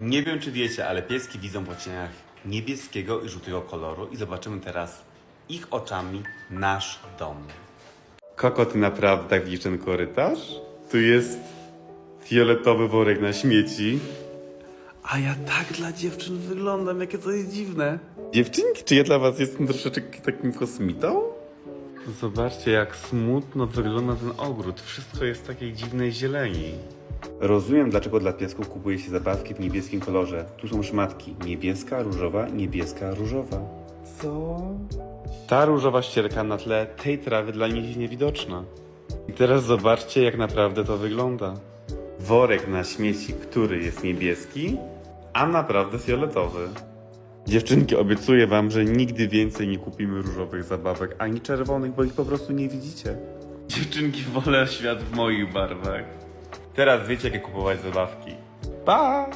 Nie wiem, czy wiecie, ale pieski widzą w odcieniach niebieskiego i żółtego koloru i zobaczymy teraz ich oczami nasz dom. Koko, ty naprawdę tak widzisz ten korytarz? Tu jest fioletowy worek na śmieci. A ja tak dla dziewczyn wyglądam, jakie to jest dziwne. Dziewczynki, czy ja dla was jestem troszeczkę takim kosmitą? Zobaczcie, jak smutno wygląda ten ogród. Wszystko jest w takiej dziwnej zieleni. Rozumiem, dlaczego dla piesków kupuje się zabawki w niebieskim kolorze. Tu są szmatki. Niebieska, różowa, niebieska, różowa. Co? Ta różowa ścierka na tle tej trawy dla nich jest niewidoczna. I teraz zobaczcie, jak naprawdę to wygląda. Worek na śmieci, który jest niebieski, a naprawdę fioletowy. Dziewczynki, obiecuję wam, że nigdy więcej nie kupimy różowych zabawek, ani czerwonych, bo ich po prostu nie widzicie. Dziewczynki, wolę świat w moich barwach. Teraz wiecie, jakie kupować zabawki. Pa!